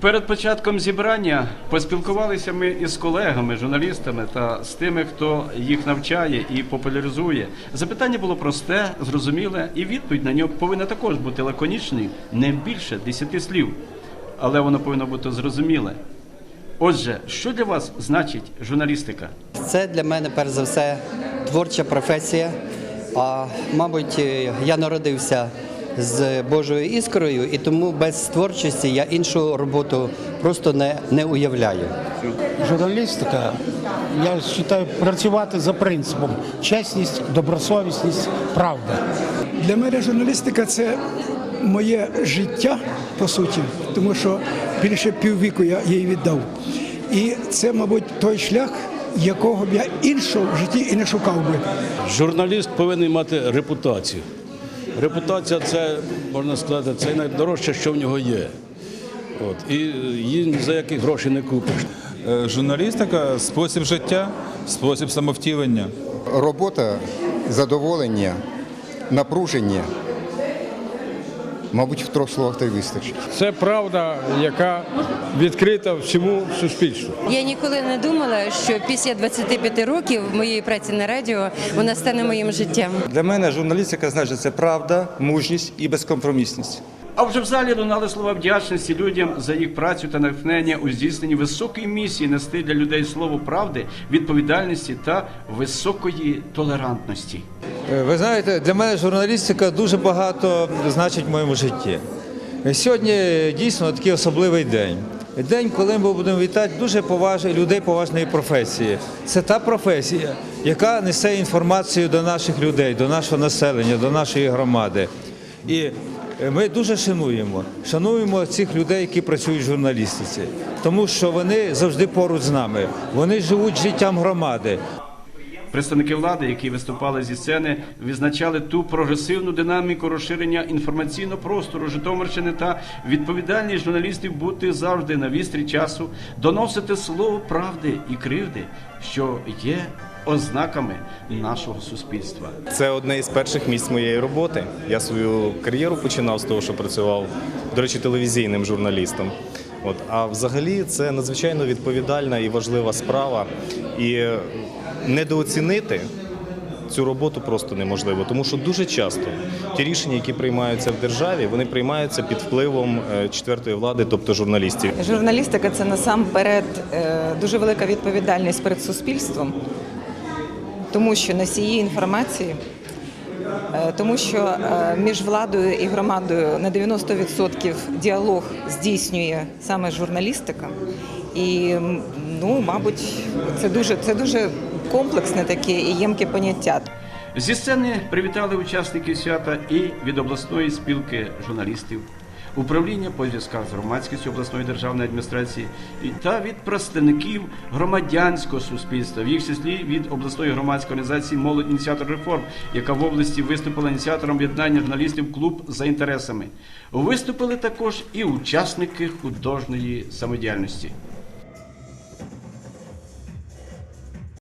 Перед початком зібрання поспілкувалися ми із колегами, журналістами та з тими, хто їх навчає і популяризує. Запитання було просте, зрозуміле, і відповідь на нього повинна також бути лаконічною, не більше 10 слів. Але воно повинно бути зрозуміле. Отже, що для вас значить журналістика? Це для мене перш за все творча професія. А мабуть, я народився з Божою іскрою, і тому без творчості я іншу роботу просто не, не уявляю. Журналістика, я вважаю, працювати за принципом чесність, добросовісність, правда. Для мене журналістика це моє життя, по суті, тому що більше піввіку я їй віддав. І це, мабуть, той шлях, якого б я іншого в житті і не шукав би. Журналіст повинен мати репутацію. Репутація це, можна сказати, це найдорожче, що в нього є. От. І її ні за які гроші не купиш. Е, Журналістика спосіб життя, спосіб самовтілення. робота, задоволення, напруження. Мабуть, в трьох словах та й вистачить. Це правда, яка відкрита всьому суспільству. Я ніколи не думала, що після 25 років моєї праці на радіо вона стане моїм життям. Для мене журналістика значить це правда, мужність і безкомпромісність. А вже в залі лунали слова вдячності людям за їх працю та натхнення у здійсненні високої місії нести для людей слово правди, відповідальності та високої толерантності. Е, Ви знаєте, для мене журналістика дуже багато значить в моєму житті. Сьогодні дійсно такий особливий день. День, коли ми будемо вітати дуже поважних людей поважної професії. Це та професія, яка несе інформацію до наших людей, до нашого населення, до нашої громади. І е, ми дуже шануємо, шануємо цих людей, які працюють в журналістиці, тому що вони завжди поруч з нами. Вони живуть життям громади. Представники влади, які виступали зі сцени, відзначали ту прогресивну динаміку розширення інформаційного простору Житомирщини та відповідальність журналістів бути завжди на вістрі часу, доносити слово правди і кривди, що є ознаками нашого суспільства. Це одне із перших місць моєї роботи. Я свою кар'єру починав з того, що працював, до речі, телевізійним журналістом. От, а взагалі це надзвичайно відповідальна і важлива справа. І недооцінити цю роботу просто неможливо, тому що дуже часто ті рішення, які приймаються в державі, вони приймаються під впливом е, четвертої влади, тобто журналістів. Журналістика це насамперед е, дуже велика відповідальність перед суспільством, тому що носії інформації, тому що е, між владою і громадою на 90% діалог здійснює саме журналістика. І ну, мабуть, це дуже, це дуже комплексне таке і ємке поняття. Зі сцени привітали учасники свята і від обласної спілки журналістів, управління по зв'язках з громадськістю обласної державної адміністрації та від представників громадянського суспільства, в їх числі від обласної громадської організації Молодь ініціатор реформ, яка в області виступила ініціатором об'єднання журналістів клуб за інтересами. Виступили також і учасники художньої самодіяльності.